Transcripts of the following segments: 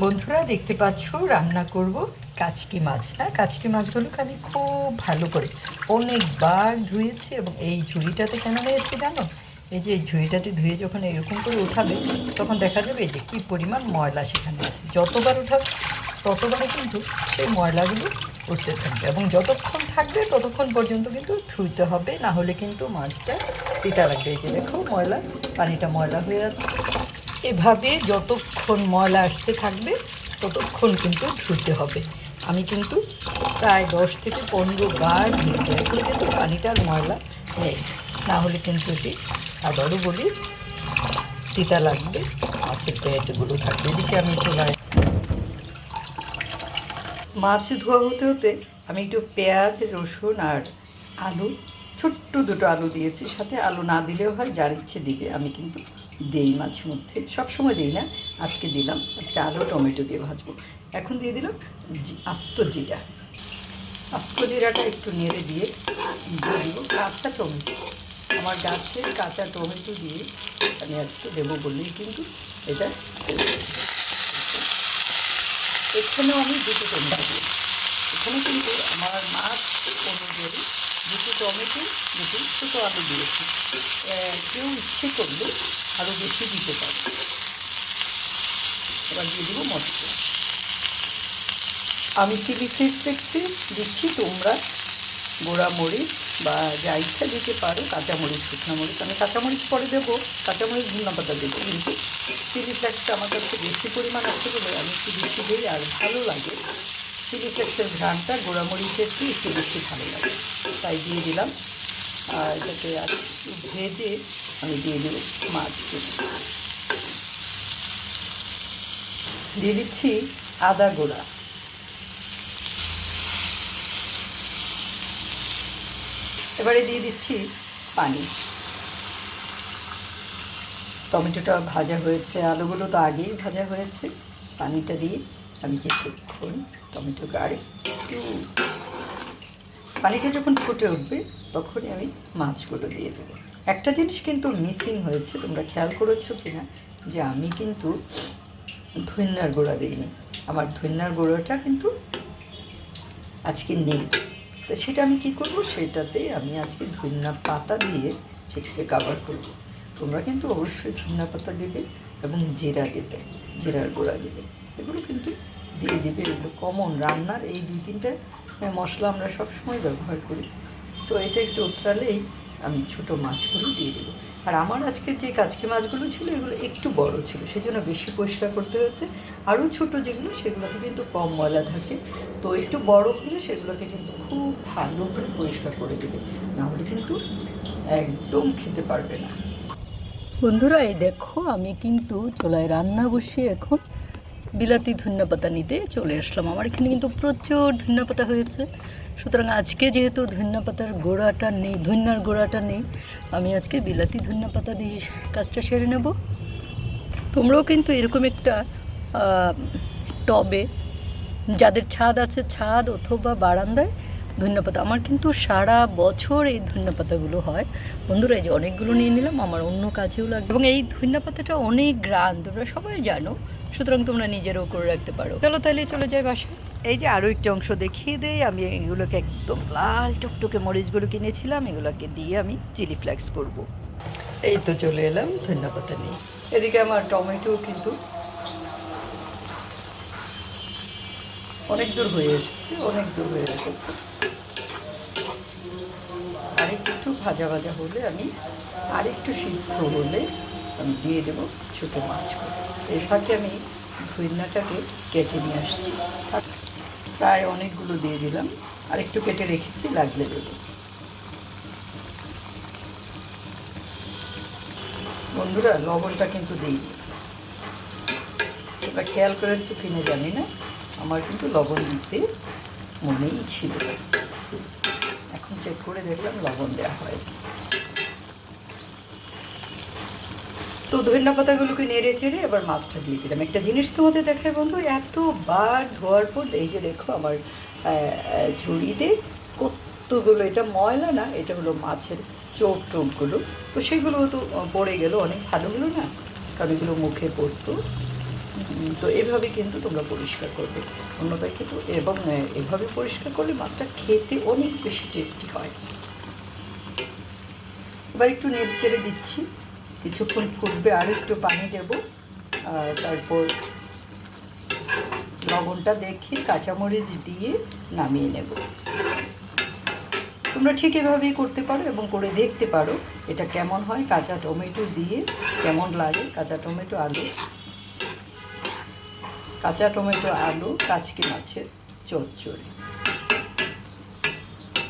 বন্ধুরা, দেখতে পাচ্ছ, রান্না করব কাচকি মাছ। না কাচকি মাছগুলোকে আমি খুব ভালো করে অনেকবার ধুয়েছি এবং এই ঝুড়িটাতে কেন হয়েছে জানো? এই যে এই ঝুড়িটাতে ধুয়ে যখন এরকম করে উঠাবে, তখন দেখা যাবে যে কী পরিমাণ ময়লা সেখানে আছে। যতবার উঠাবে, ততবারে কিন্তু সেই ময়লাগুলো উঠতে থাকবে এবং যতক্ষণ থাকবে, ততক্ষণ পর্যন্ত কিন্তু ধুইতে হবে, না হলে কিন্তু মাছটা তিতা লাগবে। এই যে দেখো ময়লা, পানিটা ময়লা হয়ে আছে এভাবে যতক্ষণ ময়লা আসতে থাকবে, ততক্ষণ কিন্তু ধুতে হবে। আমি কিন্তু প্রায় দশ থেকে পনেরো বার ধুতে কিন্তু পানিটার ময়লা নেই। না হলে কিন্তু এটি আবারও বলি, তিতা লাগবে, মাছের পেটগুলো থাকবে। এদিকে আমি চুলায় মাছ ধোয়া হতে হতে আমি একটু পেঁয়াজ, রসুন আর আলু ছোট্ট দুটো আলু দিয়েছি, সাথে আলু না দিলেও হয়, যার ইচ্ছে দিবে। আমি কিন্তু দেই মাঝে মধ্যে, সবসময় দিই না, আজকে দিলাম। আজকে আলু টমেটো দিয়ে ভাজবো। এখন দিয়ে দিলাম আস্ত জিরা। আস্ত জিরাটা একটু নেড়ে দিয়ে দিয়ে দিব। কাঁচা টমেটো। আমার গাছের কাঁচা টমেটো দিয়ে আমি আজকে দেবো বললেই কিন্তু এটা এখানেও আমি দুটো টমেটো দিই এখানে কিন্তু আমার মাছ অনুযায়ী দুটো টমেটো, দুটো ছোটো আলু দিয়েছি। কেউ ইচ্ছে করলে আরও বেশি দিতে পারে। এবার দিয়ে দেবো মশলা। আমি চিলি ফ্লেক্স দেখছি, দিচ্ছি, তোমরা গোড়া মরিচ বা যা ইচ্ছা দিতে পারো, কাঁচামরিচ শুকনো মরিচ আমি কাঁচামরিচ পরে দেবো, কাঁচামরিচ ধুনা পাতা দেবো, কিন্তু চিলি ফ্লেক্সটা আমার কাছে বেশি পরিমাণ আছে বলে আমি একটু বেশি দিই আর ভালো লাগে। চিলি ফ্লেক্সের ঘ্রানটা গোড়া মরিচের চেয়ে একটু বেশি ভালো লাগে। তাই দিয়ে দিলাম। আর এটাকে আর ভেজে আমি দিয়ে দেবো মাছগুলো দিয়ে দিচ্ছি আদা গোড়া। এবারে দিয়ে দিচ্ছি পানি। টমেটোটা ভাজা হয়েছে, আলুগুলো তো আগেই ভাজা হয়েছে। পানিটা দিয়ে আমি কিছুক্ষণ টমেটোকে আর পানিটা যখন ফুটে উঠবে, তখনই আমি মাছগুলো দিয়ে দেবো। একটা জিনিস কিন্তু মিসিং হয়েছে, তোমরা খেয়াল করেছ কি না যে আমি কিন্তু ধন্যার গোড়া দিইনি। আমার ধন্যার গোড়াটা কিন্তু আজকে নেই। তো সেটা আমি কি করব? সেটাতে আমি আজকে ধনিয়া পাতা দিয়ে সেটাকে কাভার করব। তোমরা কিন্তু অবশ্যই ধনিয়া পাতা দেবে এবং জিরা দেবে, জিরার গোড়া দেবে। এগুলো কিন্তু দিয়ে দেবে এগুলো কমন রান্নার। এই দুই তিনটা মশলা আমরা সবসময় ব্যবহার করি। তো এটা একটু উতরালেই আমি ছোটো মাছগুলো দিয়ে দেবো। আর আমার আজকের যে কাজকি মাছগুলো ছিল, এগুলো একটু বড় ছিল, সেজন্য বেশি পরিষ্কার করতে হচ্ছে আরও ছোট যেগুলো, সেগুলোতে কিন্তু কম ময়লা থাকে। তো একটু বড় হলে সেগুলোকে কিন্তু খুব ভালো করে পরিষ্কার করে দেবে। নাহলে কিন্তু একদম খেতে পারবে না। বন্ধুরা, এই দেখো, আমি কিন্তু চুলায় রান্না বসিয়ে এখন বিলাতি ধনিয়া পাতা নিতে চলে আসলাম। আমার এখানে কিন্তু প্রচুর ধনিয়া পাতা হয়েছে। সুতরাং আজকে যেহেতু ধনিয়া পাতার গোড়াটা নেই, ধন্যার গোড়াটা নেই, আমি আজকে বিলাতি ধনিয়া পাতা দিয়ে কাজটা সেরে নেব। তোমরাও কিন্তু এরকম একটা টবে যাদের ছাদ আছে, ছাদ অথবা বারান্দায় ধনিয়া পাতা আমার কিন্তু সারা বছর এই ধনিয়া পাতাগুলো হয়। বন্ধুরা, এই যে অনেকগুলো নিয়ে নিলাম, আমার অন্য কাজেও লাগবে। এবং এই ধনিয়া পাতাটা অনেক গ্রান, তোমরা সবাই জানো। সুতরাং তোমরা নিজেরও করে রাখতে পারো। চলো তাহলে চলে যাই বাসায়। এই যে আরও একটি অংশ দেখিয়ে দেই, আমি এগুলোকে একদম লাল টুকটুকে মরিচগুলো কিনেছিলাম, এগুলোকে দিয়ে আমি চিলি ফ্লেক্স করব। এই তো চলে এলাম ধন্যবাদ নিয়ে এদিকে আমার টমেটো কিন্তু অনেক দূর হয়ে এসেছে, অনেক দূর হয়ে এসেছে। আরেকটু ভাজা ভাজা হলে আমি আরেকটু সিদ্ধ হলে আমি দিয়ে দেবো ছোটো মাছগুলো। এর ফাঁকে আমি ধুইনাটাকে কেটে নিয়ে আসছি। প্রায় অনেকগুলো দিয়ে দিলাম। আর একটু কেটে রেখেছি, লাগলে দেবো। বন্ধুরা, লবণটা কিন্তু দিই। তোমরা খেয়াল করেছ কিনা জানি না। আমার কিন্তু লবণ দিতে মনেই ছিল এখন চেক করে দেখলাম লবণ দেওয়া হয় তো ধনিয়া পাতাগুলোকে নেড়ে চেড়ে এবার মাছটা দিয়ে দিলাম। একটা জিনিস তোমাদের দেখায় বন্ধু, এতবার ধোয়ার পর এই যে দেখো আমার ঝুড়িতে কতগুলো, এটা ময়লা না, এটা হলো মাছের চোখ টোপগুলো তো সেগুলো তো পড়ে গেল, অনেক ভালো হলো না? কারণ এগুলো মুখে পড়তো। তো এভাবে কিন্তু তোমরা পরিষ্কার করবে। অন্যথায় কিন্তু, এবং এভাবে পরিষ্কার করলে মাছটা খেতে অনেক বেশি টেস্টি হয়। এবার একটু নেড়ে চেড়ে দিচ্ছি। কিছুক্ষণ ফুটবে আর একটু পানি দেব। আর তারপর লবণটা দেখে কাঁচামরিচ দিয়ে নামিয়ে নেব। তোমরা ঠিক এভাবেই করতে পারো এবং করে দেখতে পারো এটা কেমন হয়, কাঁচা টমেটো দিয়ে কেমন লাগে, কাঁচা টমেটো আলু। কাঁচা টমেটো আলু, কাচকি মাছের চচ্চড়ি।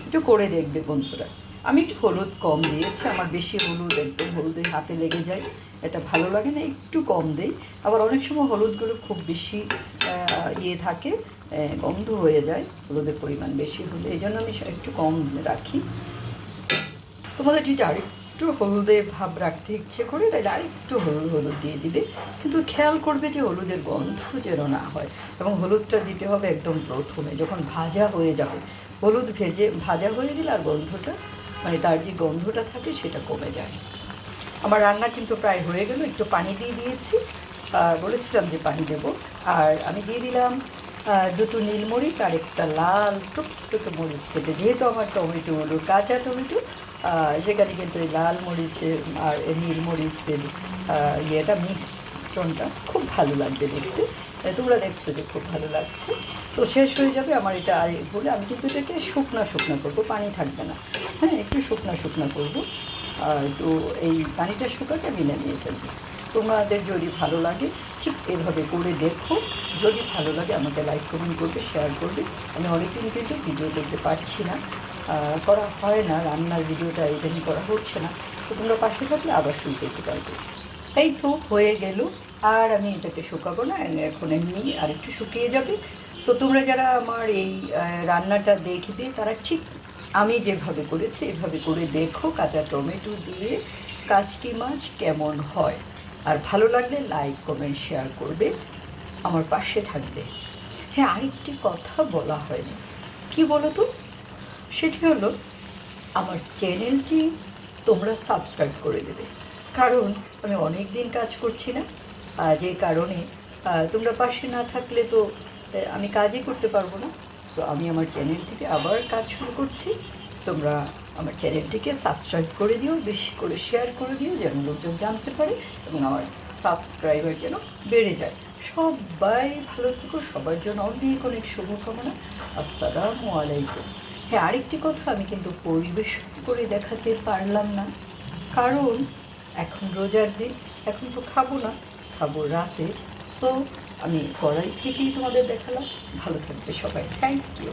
একটু করে দেখবে বন্ধুরা। আমি একটু হলুদ কম দিয়েছি, আমার বেশি হলুদ একদম হলুদের হাতে লেগে যায়, এটা ভালো লাগে না, একটু কম দেই। আবার অনেক সময় হলুদগুলো খুব বেশি ইয়ে থাকে গন্ধ হয়ে যায়, হলুদের পরিমাণ বেশি হলে এই জন্য আমি একটু কম রাখি। তোমাদের যদি আরেকটু হলুদের ভাব রাখতে ইচ্ছে করে, তাহলে আরেকটু হলুদ হলুদ দিয়ে দিবে। কিন্তু খেয়াল করবে যে হলুদের গন্ধ যেন না হয়, এবং হলুদটা দিতে হবে একদম প্রথমে, যখন ভাজা হয়ে যাবে। হলুদ ভেজে, ভাজা হয়ে গেলে আর গন্ধটা মানে তার যে গন্ধটা থাকে সেটা কমে যায়। আমার রান্না কিন্তু প্রায় হয়ে গেল, একটু পানি দিয়ে দিয়েছি। আর বলেছিলাম যে পানি দেব। আর আমি দিয়ে দিলাম দুটো নীলমরিচ আর একটা লাল টুকটুকে মরিচ কেটে। যেহেতু আমার টমেটো টমেটোগুলো কাঁচা টমেটো সেখানে কিন্তু এই লাল মরিচের আর এই নীলমরিচের ইয়েটা মিশ্রণটা খুব ভালো লাগবে দেখতে। তোমরা দেখছ যে খুব ভালো লাগছে। তো শেষ হয়ে যাবে আমার এটা আর বলে আমি কিন্তু এটাকে শুকনা শুকনা করব, পানি থাকবে না। হ্যাঁ একটু শুকনা শুকনা করব। আর তো এই পানিটা শুকাতে আমি নামিয়ে ফেলব। তোমাদের যদি ভালো লাগে, ঠিক এভাবে করে দেখো। যদি ভালো লাগে, আমাকে লাইক কমেন্ট করবে শেয়ার করবে। আমি অনেকদিন কিন্তু ভিডিও করতে পারছি না। করা হয় না, রান্নার ভিডিওটা ইদানি করা হচ্ছে না। তো তোমরা পাশে থাকলে আবার করতে পারবে। এই তো হয়ে গেল আর আমি এটাকে শুকাবো না এখন এমনি আর একটু শুকিয়ে যাবে। তো তোমরা যারা আমার এই রান্নাটা দেখবে, তারা ঠিক আমি যেভাবে করেছি, এভাবে করে দেখো কাঁচা টমেটো দিয়ে কাচকি মাছ কেমন হয়। আর ভালো লাগলে লাইক, কমেন্ট, শেয়ার করবে। আমার পাশে থাকবে। হ্যাঁ আরেকটি কথা বলা হয়নি। কি বলো তো সেটি হলো, আমার চ্যানেলটি তোমরা সাবস্ক্রাইব করে দেবে। কারণ আমি অনেক দিন কাজ করছি না। যে কারণে তোমরা পাশে না থাকলে তো আমি কাজই করতে পারব না। তো আমি আমার চ্যানেলটিকে আবার কাজ শুরু করছি। তোমরা আমার চ্যানেলটিকে সাবস্ক্রাইব করে দিও, বেশি করে শেয়ার করে দিও, যেন লোকজন জানতে পারে এবং আমার সাবস্ক্রাইবার যেন বেড়ে যায়। সবাই ভালো থেকো, সবার জন্য অনেক অনেক শুভকামনা। আসসালামু আলাইকুম। হ্যাঁ আরেকটি কথা আমি কিন্তু পরিবেশন করে দেখাতে পারলাম না। কারণ এখন রোজার দিন, এখন তো খাব না। খাব রাতে। সো আমি কড়াই থেকেই তোমাদের দেখালাম। ভালো থাকবে সবাই। Thank you